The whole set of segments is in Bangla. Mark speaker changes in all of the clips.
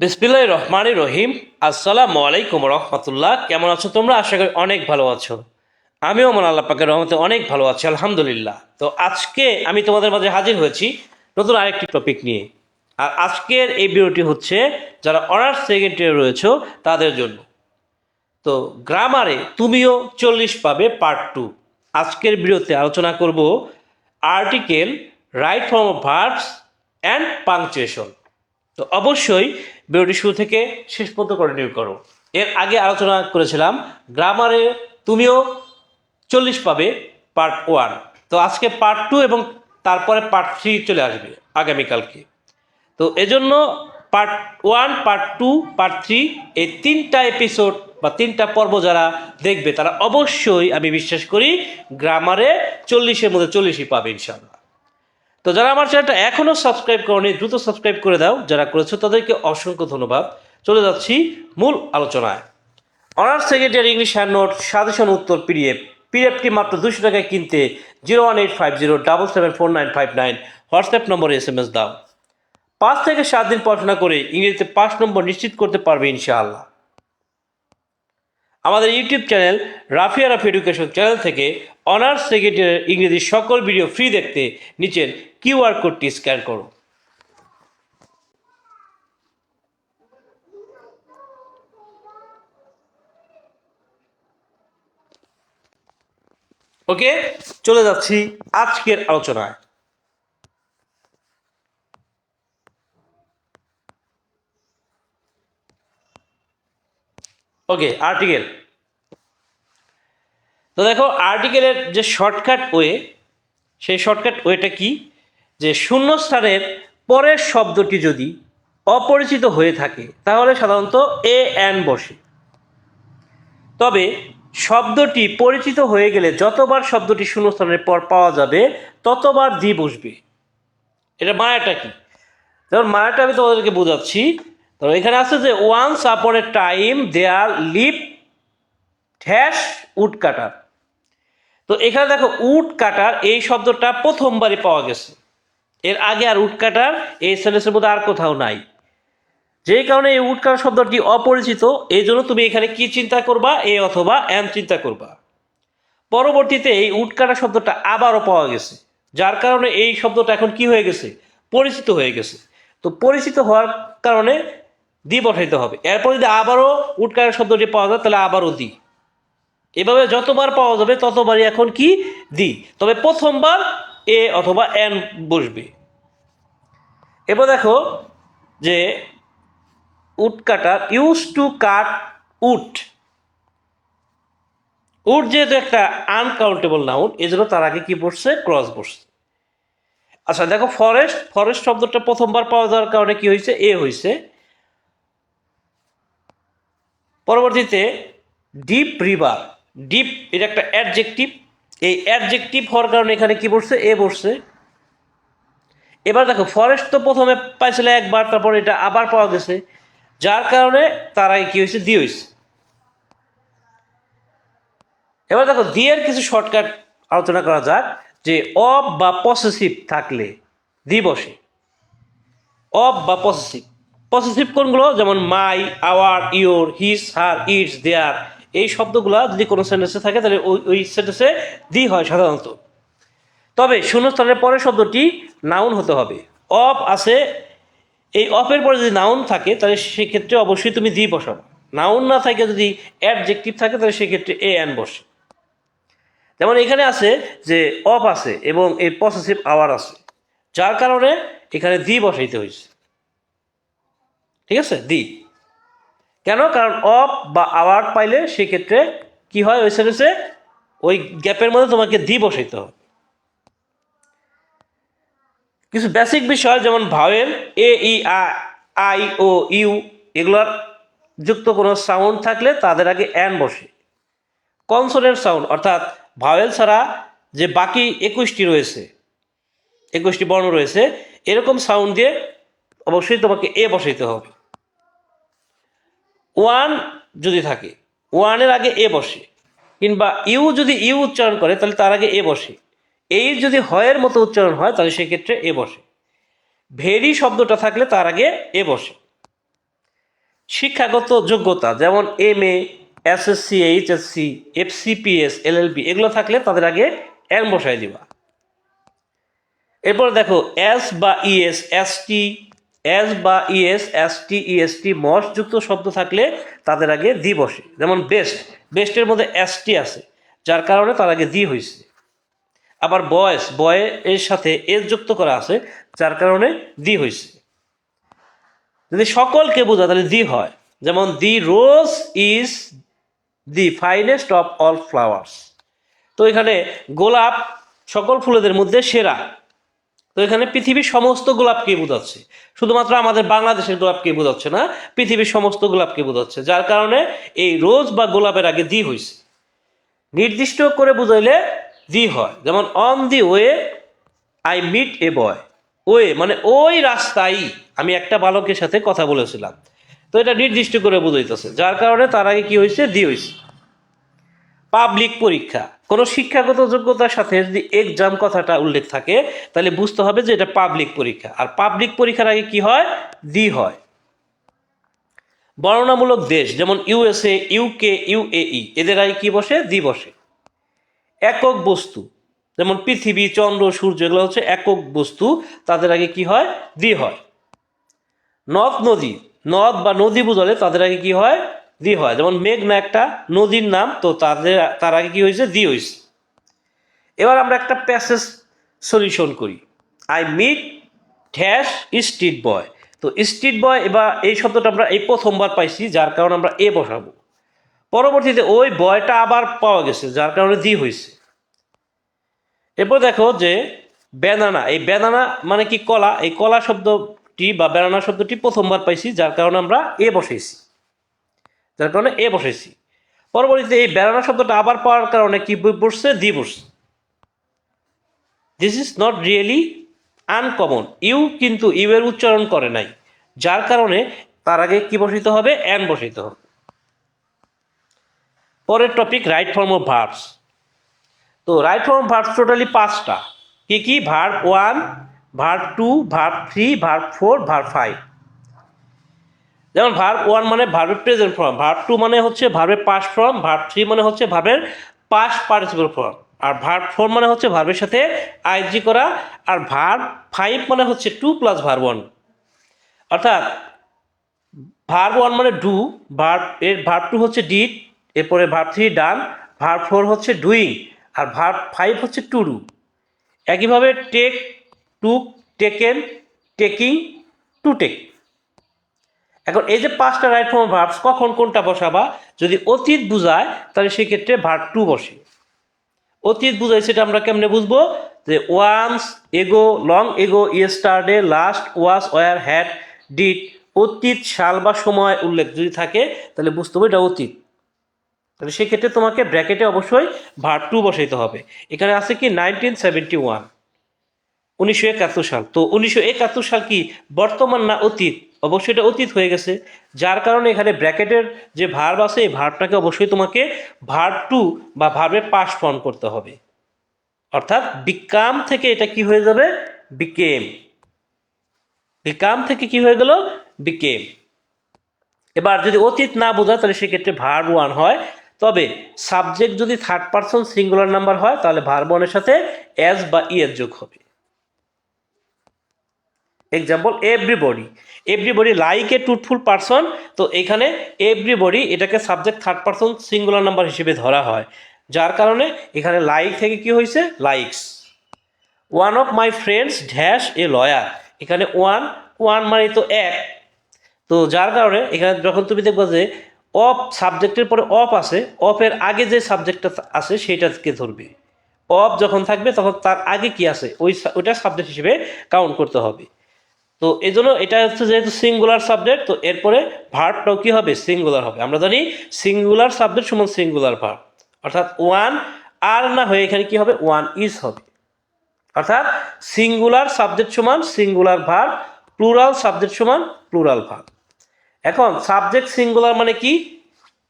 Speaker 1: বিসমিল্লাহ রহমান রহিম। আসসালামু আলাইকুম রহমতুল্লাহ। কেমন আছো তোমরা? আশা করি অনেক ভালো আছো। আমিও আমার আল্লাহ রহমতে অনেক ভালো আছি, আলহামদুলিল্লাহ। তো আজকে আমি তোমাদের মাঝে হাজির হয়েছি নতুন আরেকটি টপিক নিয়ে। আর আজকের এই ভিডিওটি হচ্ছে যারা অনার্স সেকেন্ড ইয়ারে রয়েছে, তাদের জন্য। তো গ্রামারে তুমিও চল্লিশ পাবে পার্ট টু আজকের ভিডিওতে আলোচনা করব article right form of verbs and punctuation তো অবশ্যই ভিডিওটি শুরু থেকে শেষ পর্যন্ত কন্টিনিউ করো। এর আগে আলোচনা করেছিলাম গ্রামারে তুমিও চল্লিশ পাবে পার্ট ওয়ান তো আজকে পার্ট টু এবং তারপরে পার্ট থ্রি চলে আসবে আগামীকালকে। তো এজন্য part one part two part three এই তিনটা এপিসোড বা তিনটা পর্ব যারা দেখবে, তারা অবশ্যই আমি বিশ্বাস করি গ্রামারে চল্লিশের মধ্যে চল্লিশই পাবে ইনশাল্লাহ তো যারা আমার চ্যানেলটা এখনও সাবস্ক্রাইব করনি, দ্রুত সাবস্ক্রাইব করে দাও। যারা করেছ তাদেরকে অসংখ্য ধন্যবাদ। চলে যাচ্ছি মূল আলোচনায়। Honours second year English hand note, suggestion উত্তর, পিডিএফ। পিডিএফটি মাত্র দুশো টাকায় কিনতে zero one eight five zero double seven four nine five nine. WhatsApp নম্বরে এস এম এস দাও। পাঁচ থেকে সাত দিন পড়াশোনা করে ইংরেজিতে পাঁচ নম্বর নিশ্চিত করতে পারবে ইনশাআল্লাহ। আমাদের YouTube channel Rafia Rafi education channel থেকে অনার্স সেকেন্ড ইয়ারের ইংরেজি সকল ভিডিও ফ্রি দেখতে নিচের কিউআর কোডটি স্ক্যান করো। ওকে চলে যাচ্ছি আজকের আলোচনায়। ওকে আর্টিকেল তো দেখো আর্টিকেলের যে শর্টকাট ওয়ে সেই শর্টকাট ওয়েটা কি? যে শূন্যস্থানের পরের শব্দটি যদি অপরিচিত হয়ে থাকে, তাহলে সাধারণত এ অ্যান বসে। তবে শব্দটি পরিচিত হয়ে গেলে যতবার শব্দটি শূন্যস্থানের পর পাওয়া যাবে, ততবার দি বসবে। এটা মায়াটা কি? যেমন মায়াটা আমি তোমাদেরকে বোঝাচ্ছি তো এখানে আছে যে once upon a time there lived ঠ্যাস woodcutter তো এখানে দেখো উড কাটার এই শব্দটা প্রথমবারই পাওয়া গেছে। এর আগে আর উড কাটার এই সেন্টেন্সের মধ্যে আর কোথাও নাই। যেই কারণে এই উড কাটার শব্দটি অপরিচিত এই জন্য তুমি এখানে কি চিন্তা করবা, এ অথবা এম চিন্তা করবা। পরবর্তীতে এই উড কাটা শব্দটা আবারও পাওয়া গেছে। যার কারণে এই শব্দটা এখন কি হয়ে গেছে? পরিচিত হয়ে গেছে। তো পরিচিত হওয়ার কারণে দি বসাইতে হবে। এরপর যদি আবারও উটকারের শব্দটি পাওয়া যায়, তাহলে আবারও দি। এভাবে যতবার পাওয়া যাবে, ততবারই এখন কি? দি। তবে প্রথমবার এ অথবা এন বসবে। এবার দেখো যে উট কাটার ইউজ টু কাট উট। উট যেহেতু একটা আনকাউন্টেবল নাউন এই জন্য তার আগে কি বসছে? ক্রস বসছে। আচ্ছা দেখো ফরেস্ট ফরেস্ট শব্দটা প্রথমবার পাওয়া যাওয়ার কারণে কি হয়েছে? এ হয়েছে। পরবর্তীতে ডিপ রিভার ডিপ এটা একটা অ্যাডজেক্টিভ এই অ্যাডজেক্টিভ হওয়ার কারণে এখানে কি বসছে? এ বসছে। এবার দেখো ফরেস্ট তো প্রথমে পাইছিল একবার, তারপর এটা আবার পাওয়া গেছে। যার কারণে তার আগে কি হয়েছে? দি হয়েছে। এবার দেখো দিয়ের কিছু শর্টকাট আলোচনা করা যাক, যে অফ বা পসেসিভ থাকলে দি বসে। অফ বা পসেসিভ পসেসিভ কোনগুলো যেমন my our your his her its their এই শব্দগুলো যদি কোনো সেন্টেন্সে থাকে, তাহলে ওই ওই সেন্টেন্সে দি হয় সাধারণত। তবে শূন্যস্থানের পরের শব্দটি নাউন হতে হবে। অফ আছে, এই অফের পরে যদি নাউন থাকে, তাহলে সেক্ষেত্রে অবশ্যই তুমি দি বসাবো নাউন না থাকে যদি অ্যাডজেক্টিভ থাকে, তাহলে সেক্ষেত্রে এ অ্যান বসে। যেমন এখানে আছে যে অফ আছে এবং এর পসেসিভ আওয়ার আছে। যার কারণে এখানে দি বসাইতে হয়েছে। ঠিক আছে? দি। কেন? কারণ অফ বা আওয়ার পাইলে সেক্ষেত্রে কি হয়? ওই সেন্টেন্সে ওই গ্যাপের মধ্যে তোমাকে দি বসাইতে হবে। কিছু বেসিক বিষয় যেমন vowel A E I O U এগুলোর যুক্ত কোনো সাউন্ড থাকলে তাদের আগে অ্যান বসে। কনসোনেন্ট সাউন্ড অর্থাৎ ভাওয়েল ছাড়া যে বাকি একুশটি রয়েছে, একুশটি বর্ণ রয়েছে, এরকম সাউন্ড দিয়ে অবশ্যই তোমাকে এ বসাইতে হবে। ওয়ান যদি থাকে, ওয়ানের আগে এ বসে, কিংবা ইউ যদি ইউ উচ্চারণ করে, তাহলে তার আগে এ বসে। এই যদি হয়ের মতো উচ্চারণ হয়, তাহলে সেক্ষেত্রে এ বসে। ভেরি শব্দটা থাকলে তার আগে এ বসে। শিক্ষাগত যোগ্যতা, যেমন M A SSC HSC FCPS LLB এগুলো থাকলে তাদের আগে এম বসায় দিবা। এরপর দেখো, এস বা ইএস এস টি এস বা ES S T EST most যুক্ত শব্দ থাকলে তাদের আগে দি বসে। যেমন বেস্ট বেস্টের মধ্যে এস টি আছে, যার কারণে তার আগে দি হয়েছে। আবার বয়েস বয়ে এর সাথে এস যুক্ত করা আছে, যার কারণে দি হয়েছে। যদি সকলকে বোঝা তাহলে দি হয়। যেমন the rose is the finest of all flowers তো এখানে গোলাপ সকল ফুলেদের মধ্যে সেরা। তো এখানে পৃথিবীর সমস্ত গোলাপকে বোঝাচ্ছে। শুধুমাত্র আমাদের বাংলাদেশের গোলাপকে বোঝাচ্ছে না, পৃথিবীর সমস্ত গোলাপকে বোঝাচ্ছে, যার কারণে এই রোজ বা গোলাপের আগে দি হয়েছে নির্দিষ্ট করে বুঝাইলে দি হয়। যেমন on the way I meet a boy way মানে ওই রাস্তায় আমি একটা বালকের সাথে কথা বলেছিলাম। তো এটা নির্দিষ্ট করে বুঝাইতেছে। যার কারণে তার আগে কি হয়েছে দি হয়েছে পাবলিক পরীক্ষা। কোনো শিক্ষাগত যোগ্যতার সাথে যদি এক্সাম কথাটা উল্লেখ থাকে, তাহলে বুঝতে হবে যে এটা পাবলিক পরীক্ষা। আর পাবলিক পরীক্ষার আগে কি হয়? দি হয়। বর্ণনামূলক দেশ, যেমন ইউএসএ ইউকে ইউএই এদের আগে কি বসে? দি বসে। একক বস্তু, যেমন পৃথিবী, চন্দ্র, সূর্য, এগুলো হচ্ছে একক বস্তু, তাদের আগে কি হয়? দি হয়। নদ, নদী। নদ বা নদী বুঝালে তাদের আগে কি হয়? দি হয়। যেমন মেঘনা একটা নদীর নাম, তো তাদের, তার আগে কি হয়েছে? দি হয়েছে। এবার আমরা একটা প্যাসেজ সলিউশন করি। I meet dash street boy তো স্ট্রিট বয় এবার এই শব্দটা আমরা এই প্রথমবার পাইছি, যার কারণে আমরা এ বসাবো। পরবর্তীতে ওই বয়টা আবার পাওয়া গেছে, যার কারণে দি হয়েছে। এরপর দেখো যে ব্যানানা এই ব্যানানা মানে কি কলা? এই কলা শব্দটি বা ব্যানানা শব্দটি প্রথমবার পাইছি, যার কারণে আমরা এ বসাইছি। যার কারণে এ বসাইছি পরবর্তীতে এই ব্যানানা শব্দটা আবার পাওয়ার কারণে কি বসছে? দি বসছে। This is not really uncommon U কিন্তু ইউ এর উচ্চারণ করে নাই। যার কারণে তার আগে কি বসিত হবে? অ্যান বসিত হবে। পরের topic right form of verbs তো রাইট ফর্ম ভার্বস টোটালি পাঁচটা। কি কি? Verb one verb two verb three verb four verb five যেমন ভার্ব ওয়ান মানে ভার্বের প্রেজেন্ট ফর্ম ভার্ব টু মানে হচ্ছে ভার্বের পাস ফর্ম ভার্ব থ্রি মানে হচ্ছে ভার্বের পাস পার্টিসিপল ফর্ম আর ভার্ব ফোর মানে হচ্ছে ভার্বের সাথে আইজি করা, আর ভার্ব ফাইভ মানে হচ্ছে টু প্লাস ভার্ব ওয়ান অর্থাৎ ভার্ব ওয়ান মানে ডু ভার্ব এর ভার্ব টু হচ্ছে ডিড এরপরে verb three done verb four হচ্ছে ডুইং আর ভার্ব ফাইভ হচ্ছে টু ডু একইভাবে take took taken taking to take এখন এই যে পাঁচটা রাইট ফর্ম ভার্বস কখন কোনটা বসাবা? যদি অতীত বুঝায়, তাহলে সেক্ষেত্রে ভার্ব টু বসে। অতীত বুঝায় সেটা আমরা কেমনে বুঝব? যে once ago long ago yesterday last was were had did অতীত, সাল বা সময় উল্লেখ যদি থাকে, তাহলে বুঝতে হবে এটা অতীত। তাহলে সেক্ষেত্রে তোমাকে ব্র্যাকেটে অবশ্যই ভার্ব টু বসাইতে হবে। এখানে আছে কি নাইনটিন সেভেন্টি ওয়ান উনিশশো একাত্তর সাল। তো উনিশশো একাত্তর সাল কি, বর্তমান না অতীত? অবশ্যই এটা অতীত হয়ে গেছে। যার কারণে এখানে ব্র্যাকেটের যে ভার্ব আছে, এই ভার্বটাকে অবশ্যই তোমাকে ভার্ব টু বা ভার্বের পাস ফর্ম করতে হবে। অর্থাৎ বিকাম থেকে এটা কি হয়ে যাবে? বিকেম। বিকাম থেকে কি হয়ে গেল? বিকেম। এবার যদি অতীত না বোঝা তাহলে সেক্ষেত্রে ভার্ব ওয়ান হয়। তবে সাবজেক্ট যদি থার্ড পারসন সিঙ্গুলার নাম্বার হয়, তাহলে ভার্ব ওয়ানের সাথে এস বা ই এর যোগ হবে। Example everybody everybody like a truthful person তো এখানে এভরিবডি এটাকে subject third person singular number হিসেবে ধরা হয়। যার কারণে এখানে লাইক থেকে কি হয়েছে? Likes one of my friends dash a lawyer এখানে ওয়ান ওয়ান মানে তো এক। তো যার কারণে এখানে যখন তুমি দেখব যে অফ সাবজেক্টের পরে অফ আছে অফের আগে যে সাবজেক্টটা আছে সেটাকে ধরবে। অফ যখন থাকবে তখন তার আগে কি আছে ওই ওইটা সাবজেক্ট হিসেবে কাউন্ট করতে হবে। তো এই জন্য এটা হচ্ছে যেহেতু সিঙ্গুলার সাবজেক্ট তো এরপরে ভার্বটাও কী হবে? সিঙ্গুলার হবে। আমরা জানি সিঙ্গুলার সাবজেক্ট সমান সিঙ্গুলার ভার্ব অর্থাৎ ওয়ান আর না হয়ে এখানে কি হবে? ওয়ান ইজ হবে। অর্থাৎ সিঙ্গুলার সাবজেক্ট সমান সিঙ্গুলার ভার্ব প্লুরাল সাবজেক্ট সমান প্লুরাল ভার্ব এখন সাবজেক্ট সিঙ্গুলার মানে কি?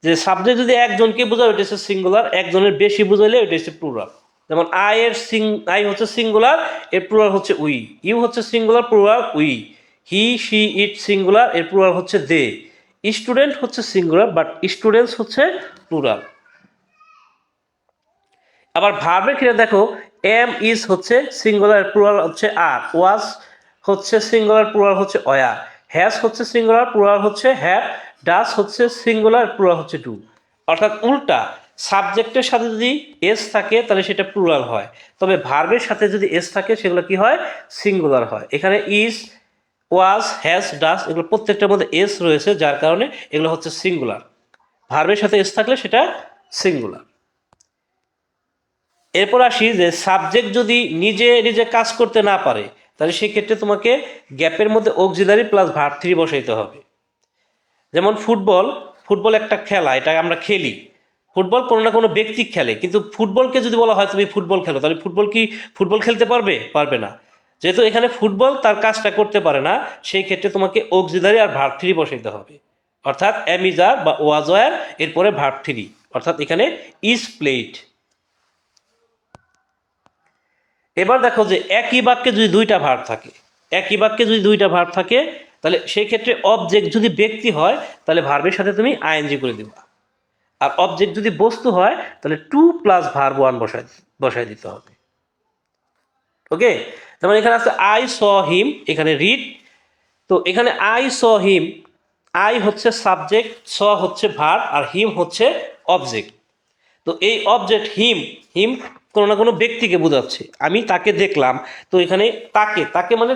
Speaker 1: যে সাবজেক্ট যদি একজনকে বোঝায়, ওইটা হচ্ছে সিঙ্গুলার একজনের বেশি বোঝাইলে ওইটা হচ্ছে প্লুরাল যেমন আই এর সিং আই হচ্ছে সিঙ্গুলার এর প্লুরাল হচ্ছে উই ইউ হচ্ছে singular plural we he she it singular এর প্লুরাল হচ্ছে দে স্টুডেন্ট হচ্ছে সিঙ্গুলার বাট স্টুডেন্টস হচ্ছে প্লুরাল আবার ভার্বের ক্ষেত্রে দেখো এম ইজ হচ্ছে সিঙ্গুলার প্লুরাল হচ্ছে আর ওয়াজ হচ্ছে সিঙ্গুলার প্লুরাল হচ্ছে অয়া হ্যাজ হচ্ছে সিঙ্গুলার প্লুরাল হচ্ছে হ্যাভ ডাস হচ্ছে সিঙ্গুলার প্লুরাল হচ্ছে ডু অর্থাৎ উল্টা সাবজেক্টের সাথে যদি এস থাকে, তাহলে সেটা প্লুরাল হয়। তবে ভার্বের সাথে যদি এস থাকে, সেগুলো কি হয়? সিঙ্গুলার হয়। এখানে ইজ ওয়াজ হ্যাজ ডাস এগুলো প্রত্যেকটার মধ্যে এস রয়েছে, যার কারণে এগুলো হচ্ছে সিঙ্গুলার ভার্বের সাথে এস থাকলে সেটা সিঙ্গুলার এরপর আসি যে সাবজেক্ট যদি নিজে নিজে কাজ করতে না পারে, তাহলে সেক্ষেত্রে তোমাকে গ্যাপের মধ্যে অক্সিলারি প্লাস ভার্ব থ্রি বসাইতে হবে। যেমন ফুটবল ফুটবল একটা খেলা, এটা আমরা খেলি। ফুটবল কোনো না কোনো ব্যক্তি খেলে। কিন্তু ফুটবলকে যদি বলা হয় তুমি ফুটবল খেলো, তাহলে ফুটবল কি ফুটবল খেলতে পারবে? পারবে না। যেহেতু এখানে ফুটবল তার কাজটা করতে পারে না, সেই ক্ষেত্রে তোমাকে অক্সিলারি আর ভার্ব থ্রি বসাইতে হবে। অর্থাৎ অ্যামিজার বা ওয়াজয়ার এরপরে ভার্ব থ্রি। অর্থাৎ এখানে ইজ প্লেট। এবার দেখো যে একই বাক্যে যদি দুইটা ভার্ব থাকে, একই বাক্যে যদি দুইটা ভার্ব থাকে, তাহলে সেই ক্ষেত্রে অবজেক্ট যদি ব্যক্তি হয়, তাহলে ভার্বের সাথে তুমি আইএনজি করে দিবা। আর অবজেক্ট যদি বস্তু হয়, তাহলে টু প্লাস ভার্ব ওয়ান বসায় বসায় দিতে হবে। ওকে যেমন এখানে আছে আই স হিম এখানে রিড তো এখানে আই স হিম আই হচ্ছে সাবজেক্ট স হচ্ছে ভার্ব আর হিম হচ্ছে অবজেক্ট তো এই অবজেক্ট হিম হিম কোনো না কোনো ব্যক্তিকে বোঝাচ্ছে। আমি তাকে দেখলাম, তো এখানে তাকে তাকে মানে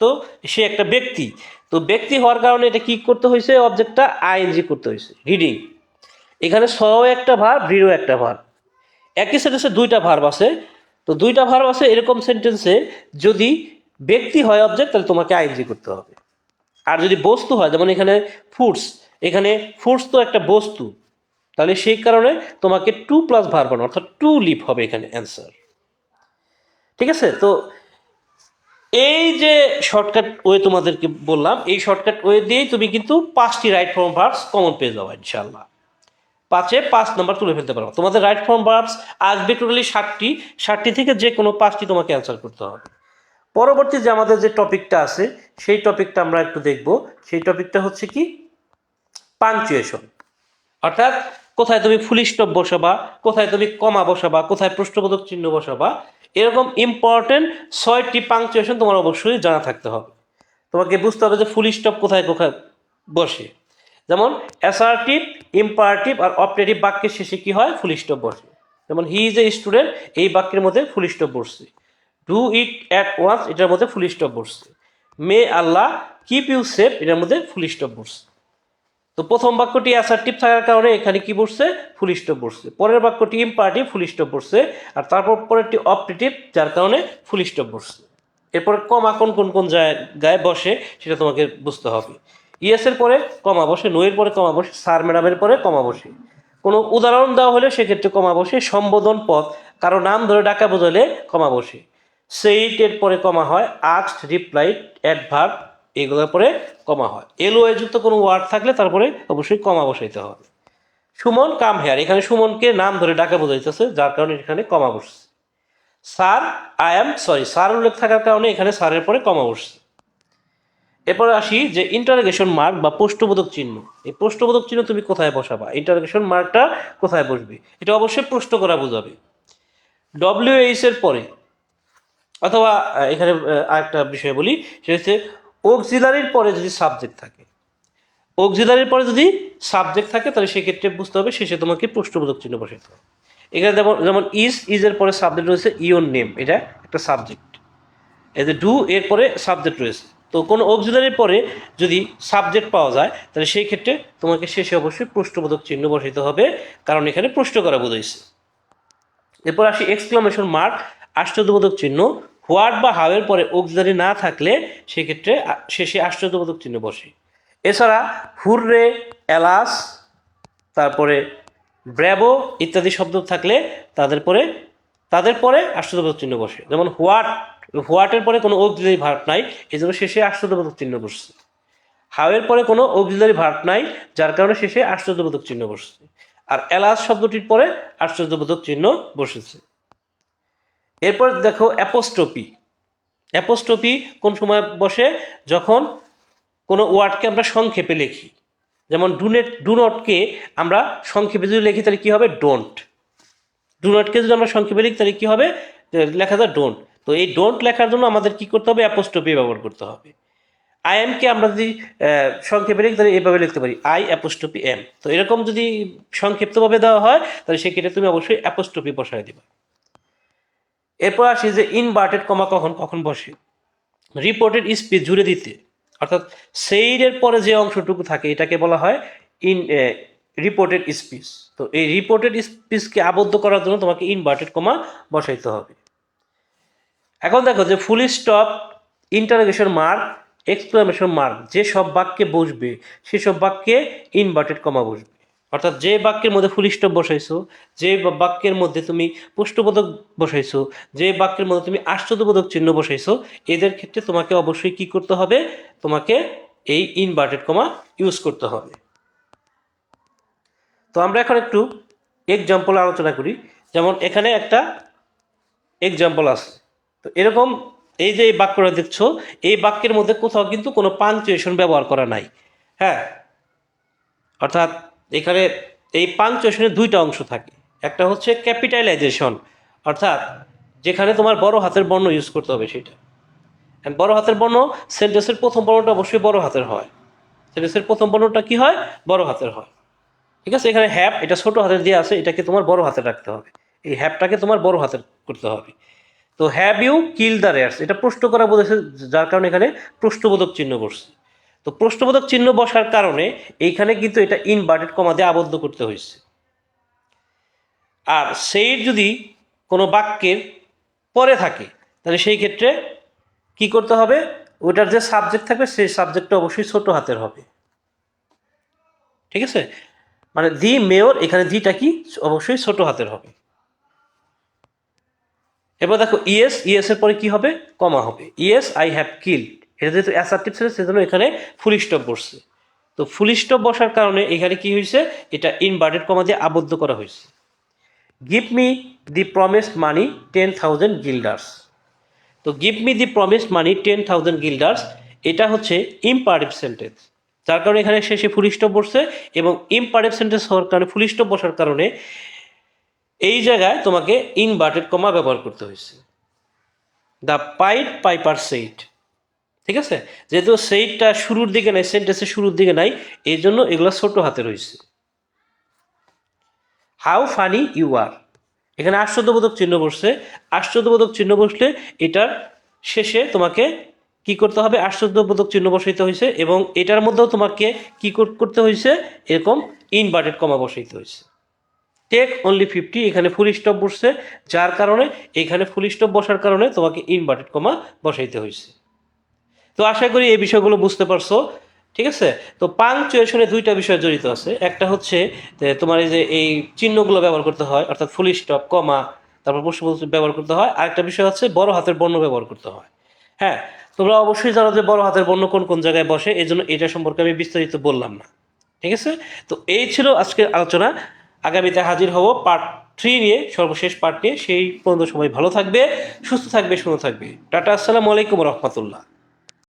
Speaker 1: তো সে একটা ব্যক্তি। তো ব্যক্তি হওয়ার কারণে এটা কি করতে হয়েছে? অবজেক্টটা আইএনজি করতে হয়েছে রিডিং এখানে স একটা ভার রিডও একটা ভার। একই সেন্টেন্সে দুইটা ভার্ব আছে। তো দুইটা ভার্ব আছে, এরকম সেন্টেন্সে যদি ব্যক্তি হয় অবজেক্ট তাহলে তোমাকে আইএনজি করতে হবে। আর যদি বস্তু হয়, যেমন এখানে ফুডস এখানে ফুডস তো একটা বস্তু। তাহলে সেই কারণে তোমাকে টু প্লাস ভার বানো অর্থাৎ টু লিপ হবে এখানে অ্যান্সার ঠিক আছে? তো এই যে শর্টকাট ওয়ে তোমাদেরকে বললাম, এই শর্টকাট ওয়ে দিয়েই তুমি কিন্তু পাঁচটি রাইট ফর্ম ভার্বস কমন পেয়ে যাবে ইনশাল্লাহ পাঁচে পাঁচ নাম্বার তুলে ফেলতে পারো তোমাদের রাইট ফর্ম ভার্বস আসবে টোটালি ষাটটি ষাটটি থেকে যে কোনো পাঁচটি তোমাকে অ্যান্সার করতে হবে। পরবর্তী যে আমাদের যে টপিকটা আছে, সেই টপিকটা আমরা একটু দেখব। সেই টপিকটা হচ্ছে কি? পাংচুয়েশন অর্থাৎ কোথায় তুমি ফুল স্টপ বসাবা, কোথায় তুমি কমা বসাবা, কোথায় প্রশ্নবোধক চিহ্ন বসাবা, এরকম ইম্পর্টেন্ট ছয়টি পাংচুয়েশন তোমার অবশ্যই জানা থাকতে হবে। তোমাকে বুঝতে হবে যে ফুল স্টপ কোথায় কোথায় বসে। যেমন অ্যাসার্টিভ ইম্পারেটিভ আর অপারেটিভ বাক্যের শেষে কি হয়? ফুল স্টপ বসে। যেমন হি ইজ এ স্টুডেন্ট এই বাক্যের মধ্যে ফুল স্টপ বসছে। ডু ইট অ্যাট ওয়ান্স এটার মধ্যে ফুল স্টপ বসছে। May Allah keep you safe এটার মধ্যে ফুল স্টপ বসছে। তো প্রথম বাক্যটি অ্যাসার্টিভ থাকার কারণে এখানে কি বসছে? ফুল স্টপ বসছে। পরের বাক্যটি ইম্পারেটিভ ফুল স্টপ বসছে। আর তারপর পরেরটি অপারেটিভ যার কারণে ফুল স্টপ বসছে। এরপরে কম কোন কোন কোন জায়গায় বসে, সেটা তোমাকে বুঝতে হবে। ইয়েস এর পরে কমা বসে নোয়ের পরে কমা বসে স্যার ম্যাডামের পরে কমা বসে কোনো উদাহরণ দেওয়া হলে সেক্ষেত্রে কমা বসে সম্বোধন পদ, কারও নাম ধরে ডাকা বোঝালে কমা বসে সেইটের পরে কমা হয় আক্সড রিপ্লাইড অ্যাডভার্ব এগুলোর পরে কমা হয়। এলো যুক্ত কোনো ওয়ার্ড থাকলে তারপরে অবশ্যই কমা বসাইতে হবে। সুমন কাম হেয়ার, এখানে সুমনকে নাম ধরে ডাকা বোঝাইতেছে, যার কারণে এখানে কমা বসছে। Sir I am sorry sir উল্লেখ থাকার কারণে এখানে স্যারের পরে কমা বসছে। এরপরে আসি যে ইন্টারগেশন মার্ক বা প্রশ্নবোধক চিহ্ন। এই প্রশ্নবোধক চিহ্ন তুমি কোথায় বসাবা? ইন্টারগেশন মার্কটা কোথায় বসবে? এটা অবশ্যই প্রশ্ন করা বোঝাবে। ডব্লিউ এইচ এর পরে, অথবা এখানে আরেকটা বিষয় বলি, সেটা হচ্ছে অক্সিলারির পরে যদি সাবজেক্ট থাকে। অক্সিলারির পরে যদি সাবজেক্ট থাকে, তাহলে সেক্ষেত্রে বুঝতে হবে শেষে তোমাকে প্রশ্নবোধক চিহ্ন বসাতে হবে। এখানে যেমন যেমন ইজ ইজের পরে সাবজেক্ট রয়েছে ইওর নেম এটা একটা সাবজেক্ট যে ডু এর পরে সাবজেক্ট রয়েছে। তো কোনো অক্সিলারির পরে যদি সাবজেক্ট পাওয়া যায়, তাহলে সেই ক্ষেত্রে তোমাকে শেষে অবশ্যই প্রশ্নবোধক চিহ্ন বসাইতে হবে, কারণ এখানে প্রশ্ন করা বোঝাইছে এরপর আসি এক্সক্লামেশন মার্ক আশ্চর্যবোধক চিহ্ন। হোয়াট বা হাওয়ের পরে অক্সিলারি না থাকলে সেক্ষেত্রে শেষে আশ্চর্যবোধক চিহ্ন বসে। এছাড়া হুররে, এলাস, তারপরে ব্র্যাবো ইত্যাদি শব্দ থাকলে তাদের পরে তাদের পরে আশ্চর্যবোধক চিহ্ন বসে। যেমন হোয়াট হোয়াটের পরে কোনো অক্সিলারি ভার্ব নাই এই জন্য শেষে আশ্চর্যবোধক চিহ্ন বসছে। হাওয়ের পরে কোনো অক্সিলারি ভার্ব নাই, যার কারণে শেষে আশ্চর্যবোধক চিহ্ন বসছে। আর এলাস শব্দটির পরে আশ্চর্যবোধক চিহ্ন বসেছে। এরপর দেখো অ্যাপোস্ট্রপি। অ্যাপোস্ট্রপি কোন সময় বসে? যখন কোনো ওয়ার্ডকে আমরা সংক্ষেপে লিখি। যেমন ডুনেট ডু নটকে আমরা সংক্ষেপে যদি লিখি, তাহলে কী হবে? ডোন্ট ডু নটকে যদি আমরা সংক্ষেপে লিখি, তাহলে কী হবে? লেখা যায় ডোন্ট তো এই ডোন্ট লেখার জন্য আমাদের কী করতে হবে? অ্যাপোস্টপি ব্যবহার করতে হবে। আই এমকে আমরা যদি সংক্ষেপে লিখি তাহলে এভাবে লিখতে পারি। আই অ্যাপোস্টপি এম তো এরকম যদি সংক্ষিপ্তভাবে দেওয়া হয়, তাহলে সেক্ষেত্রে তুমি অবশ্যই অ্যাপোস্টপি বসায় দিবা। এরপর আসি যে ইনভার্টেড কমা কখন কখন বসে? রিপোর্টেড স্পিচ জুড়ে দিতে। অর্থাৎ সেইরের পরে যে অংশটুকু থাকে, এটাকে বলা হয় ইন রিপোর্টেড স্পিচ তো এই রিপোর্টেড স্পিচকে আবদ্ধ করার জন্য তোমাকে ইনভার্টেড কমা বসাইতে হবে। এখন দেখো যে full stop interrogation mark exclamation mark যে সব বাক্যে বসবে সেসব বাক্যে ইনভার্টেড কমা বসবে। অর্থাৎ যে বাক্যের মধ্যে ফুল স্টপ বসাইছো, যে বাক্যের মধ্যে তুমি পুষ্টবোধক বসাইছো, যে বাক্যের মধ্যে তুমি আশ্চর্যবোধক চিহ্ন বসাইছো, এদের ক্ষেত্রে তোমাকে অবশ্যই কি করতে হবে? তোমাকে এই ইনভার্টেড কমা ইউজ করতে হবে। তো আমরা এখন একটু এক্সাম্পল আলোচনা করি। যেমন এখানে একটা এক্সাম্পল আছে। তো এরকম এই যে এই বাক্যটা দেখছ, এই বাক্যের মধ্যে কোথাও কিন্তু কোনো পাঞ্চুয়েশন ব্যবহার করা নাই। হ্যাঁ? অর্থাৎ এখানে এই পাঞ্চুয়েশনের দুইটা অংশ থাকে। একটা হচ্ছে ক্যাপিটালাইজেশন, অর্থাৎ যেখানে তোমার বড় হাতের বর্ণ ইউজ করতে হবে সেটা। বড় হাতের বর্ণ সেন্টেন্সের প্রথম বর্ণটা অবশ্যই বড় হাতের হয়। সেন্টেন্সের প্রথম বর্ণটা কি হয়? বড় হাতের হয়। ঠিক আছে? এখানে হ্যাপ, এটা ছোট হাতের দিয়ে আছে, এটাকে তোমার বড় হাতে রাখতে হবে। এই হ্যাপটাকে তোমার বড় হাতের করতে হবে। তো have you kill the rears এটা প্রশ্ন করা বলেছে, যার কারণে এখানে প্রশ্নবোধক চিহ্ন বসছে। তো প্রশ্নবোধক চিহ্ন বসার কারণে এইখানে কিন্তু এটা ইনভার্টেড কমা দিয়ে আবদ্ধ করতে হয়েছে। আর সেই যদি কোনো বাক্যের পরে থাকে, তাহলে সেই ক্ষেত্রে কি করতে হবে? ওটার যে সাবজেক্ট থাকবে, সেই সাবজেক্টটা অবশ্যই ছোট হাতের হবে। ঠিক আছে? মানে দি মেয়র এখানে দিটা কি? অবশ্যই ছোট হাতের হবে। এবার দেখো ইয়েস ইয়েস এর পরে কি হবে? কমা হবে। ইয়েস আই হ্যাভ কিল্ড এটা যেহেতু অ্যাসার্টিভ ছিল, সেজন্য এখানে ফুল স্টপ বসছে। তো ফুল স্টপ বসার কারণে এখানে কি হয়েছে? এটা ইনভার্টেড কমা দিয়ে আবদ্ধ করা হয়েছে। Give me the promised money ten thousand guilders তো give me the promised money ten thousand guilders এটা হচ্ছে ইম্পারেটিভ সেন্টেন্স যার কারণে এখানে শেষে ফুল স্টপ বসছে এবং ইম্পারেটিভ সেন্টেন্স হওয়ার কারণে ফুল স্টপ বসার কারণে এই জায়গায় তোমাকে ইনভার্টেড কমা ব্যবহার করতে হয়েছে। দ্য পাইট পাইপার সেইট ঠিক আছে? যেহেতু সেইটটা শুরুর দিকে নাই সেন্টেন্সের শুরুর দিকে নাই, এই জন্য এগুলো ছোট হাতে রয়েছে। হাউ ফানি ইউ আর এখানে আশ্চর্যবোধক চিহ্ন বসছে। আশ্চর্যবোধক চিহ্ন বসলে এটার শেষে তোমাকে কি করতে হবে? আশ্চর্যবোধক চিহ্ন বসাইতে হয়েছে এবং এটার মধ্যেও তোমাকে কি করতে হয়েছে? এরকম ইনভার্টেড কমা বসাইতে হয়েছে। টেক অনলি ফিফটি এখানে ফুল স্টপ বসছে, যার কারণে এখানে ফুল স্টপ বসার কারণে তোমাকে ইনভার্টেড কমা বসাইতে হয়েছে। তো আশা করি এই বিষয়গুলো বুঝতে পারছ, ঠিক আছে? তো পাংচুয়েশনে দুইটা বিষয় জড়িত আছে। একটা হচ্ছে তোমার এই যে এই চিহ্নগুলো ব্যবহার করতে হয়, অর্থাৎ ফুল স্টপ কমা তারপর প্রশ্ন ব্যবহার করতে হয়। আরেকটা বিষয় হচ্ছে বড় হাতের বর্ণ ব্যবহার করতে হয়। হ্যাঁ তোমরা অবশ্যই জানো যে বড় হাতের বর্ণ কোন কোন জায়গায় বসে এই জন্য এটা সম্পর্কে আমি বিস্তারিত বললাম না। ঠিক আছে? তো এই ছিল আজকের আলোচনা। আগামীতে হাজির হব পার্ট থ্রি নিয়ে, সর্বশেষ পার্ট নিয়ে। সেই পর্যন্ত সময় ভালো থাকবে, সুস্থ থাকবে শুনে থাকবে। টাটা, আসসালামু আলাইকুম রহমতুল্লাহ।